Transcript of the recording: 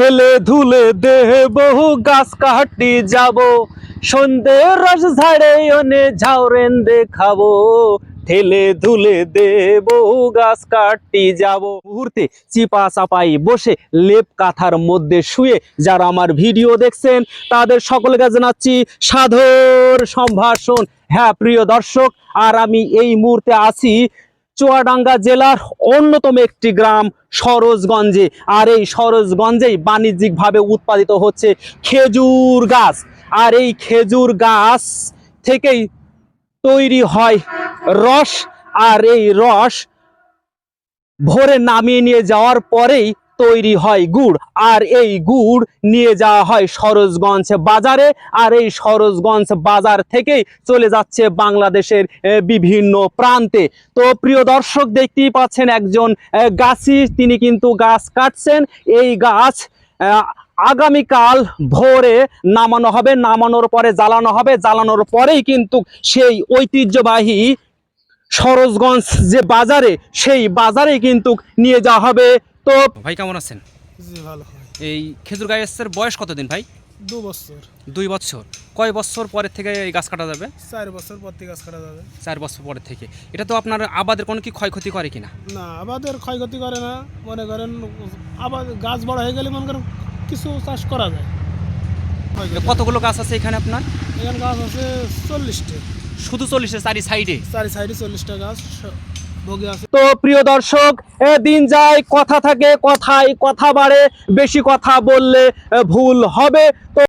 খেলে ধুলে দেহে বহু গাছ কাটি যাব। সন্ধে রস ঝাড়ে অনে ঝাউরেন দেখাবো ঠেলে ধুলে দে বহু গাছ কাটি যাব। মুহূর্তে চিপা চাপাই বসে লেপ কাঁথার মধ্যে শুয়ে যারা আমার ভিডিও দেখছেন, তাদের সকলকে জানাচ্ছি সাধর সম্ভাষণ। হ্যাঁ প্রিয় দর্শক, আর আমি এই মুহূর্তে আছি চুয়াডাঙ্গা জেলার অন্যতম একটি গ্রাম সরোজগঞ্জে। আর এই সরোজগঞ্জেই বাণিজ্যিকভাবে উৎপাদিত হচ্ছে খেজুর গাছ। আর এই খেজুর গাছ থেকেই তৈরি হয় রস। আর এই রস ভোরে নামিয়ে নিয়ে যাওয়ার পরেই তৈরি হয় গুড়। আর এই গুড় নিয়ে যাওয়া হয় সরোজগঞ্জ বাজারে। আর এই সরোজগঞ্জ বাজার থেকেই চলে যাচ্ছে বাংলাদেশের বিভিন্ন প্রান্তে। তো প্রিয় দর্শক, দেখতেই পাচ্ছেন একজন গাছি। তিনি কিন্তু গাছ কাটছেন। এই গাছ আগামীকাল ভোরে নামানো হবে। নামানোর পরে জ্বালানো হবে। জ্বালানোর পরেই কিন্তু সেই ঐতিহ্যবাহী সরোজগঞ্জ যে বাজারে সেই বাজারে কিন্তু নিয়ে যাওয়া হবে। তো ভাই কেমন আছেন? জি ভালো। এই খেজুর গাছের বয়স কতদিন ভাই? দু বছর। দুই বছর। কয় বছর পরের থেকে এই গাছ কাটা যাবে? চার বছর পর থেকে গাছ কাটা যাবে। চার বছর পরের থেকে। এটা তো আপনার আবাদের কোনো কি ক্ষয়ক্ষতি করে কিনা? না আবাদের ক্ষয়ক্ষতি করে না। মনে করেন আবাদ গাছ বড় হয়ে গেলে মনে করেন কিছু চাষ করা যায়। কতগুলো গাছ আছে এখানে আপনার? এখানে গাছ আছে চল্লিশটা। শুধু চল্লিশে চারি সাইডে। চারি সাইডে চল্লিশটা গাছ তো প্রিয় দর্শক দিন যায় কথা থাকে কথায় কথা বাড়ে বেশি কথা বললে ভুল হবে। তো